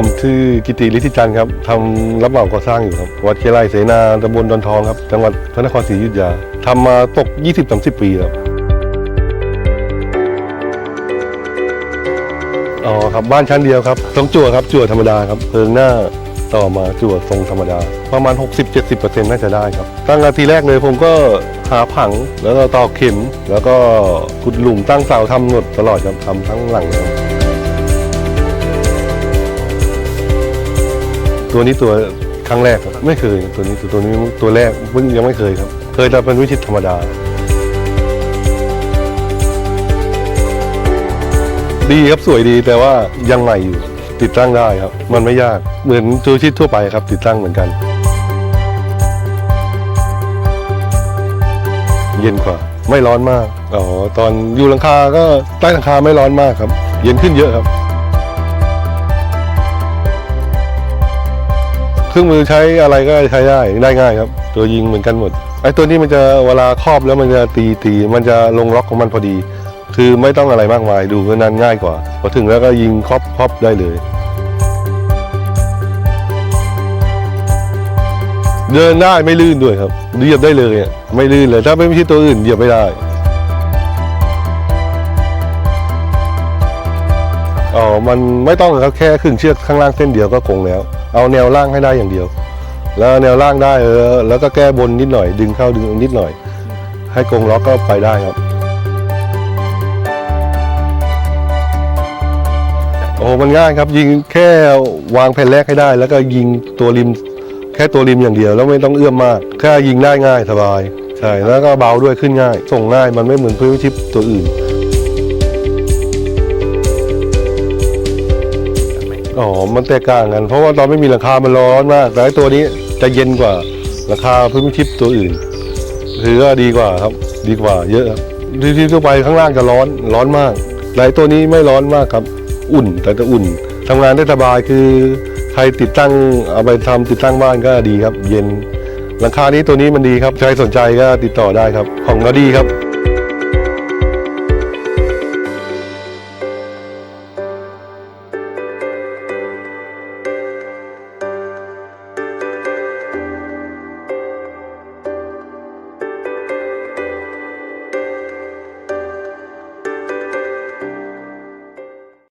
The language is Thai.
ผมชื่อกิติฤทธิจันทร์ครับทำรับเหมาก่อสร้างอยู่ครับวัดเชียงรายเสนาตำบลดอนทองครับ จังหวัดพระนครศรีอยุธยาทำมาตก 20-30 ปีแล้วอ๋อครับบ้านชั้นเดียวครับต้องจั่วครับจั่วธรรมดาครับเพิงหน้าต่อมาจั่วทรงธรรมดา ประมาณ 60-70%น่าจะได้ครับ ตั้งแต่ทีแรกเลยผมก็หาผังแล้วก็ตอกเข็ม แล้วก็ขุดหลุมตั้งเสาทำหนดตลอดครับทำทั้งหลังเลย ตัวนี้ตัวครั้งแรกครับไม่เคยตัวนี้ตัวตัวนี้ตัวแรกเพิ่งยังไม่เคยครับ เคยแต่เป็นวิชิตธรรมดา ดีครับสวยดีแต่ว่ายังใหม่อยู่ติดตั้งได้ครับ มันไม่ยากเหมือนตัวชิดทั่วไปครับ ติดตั้งเหมือนกัน เย็นกว่าไม่ร้อนมากอ๋อตอนอยู่หลังคาก็ใต้หลังคาไม่ร้อนมากครับ เย็นขึ้นเยอะครับ รื่องมือใช้อะไรก็ใช้ได้ได้ง่ายครับ ตัวยิงเหมือนกันหมดไอ้ตัวนี้มันจะเวลาครอบแล้วมันจะตีตีมันจะลงล็อกของมันพอดี คือไม่ต้องอะไรมากมายดูก็นั้นง่ายกว่าพอถึงแล้วก็ยิงครอบครอบได้เลยเดินได้ไม่ลื่นด้วยครับเหยียบได้เลยไม่ลื่นเลย ถ้าไม่ใช่ตัวอื่นเหยียบไม่ได้อ๋อมันไม่ต้องครับแค่ขึงเชือกข้างล่างเส้นเดียวก็คงแล้ว เอาแนวล่างให้ได้อย่างเดียว แล้วแนวล่างได้เออแล้วก็แก้บนนิดหน่อย ดึงเข้าดึงนิดหน่อย ให้กงล็อกก็ไปได้ครับโอ้มันง่ายครับยิงแค่วางแผ่นแรกให้ได้ แล้วก็ยิงตัวริมแค่ตัวริมอย่างเดียว แล้วไม่ต้องเอื้อมมากแค่ยิงได้ง่ายสบายใช่แล้วก็เบาด้วยขึ้นง่าย ส่งง่ายมันไม่เหมือนพื้นชิปตัวอื่น อ๋อ มันแตกต่างกัน เพราะว่าตอนไม่มีหลังคา มันร้อนมาก แต่ไอ้ตัวนี้จะเย็นกว่าราคาพื้นชิปตัวอื่น ถือว่าดีกว่าครับ ดีกว่า เยอะครับที่ที่ทั่วไปข้างล่างจะร้อน ร้อนมาก แต่ตัวนี้ไม่ร้อนมากครับ อุ่น แต่จะอุ่นทำงานได้สบายคือใครติดตั้งเอาไปทำติดตั้งบ้านก็ดีครับ เย็น หลังคานี้ตัวนี้มันดีครับ ใครสนใจก็ติดต่อได้ครับ ของก็ดีครับ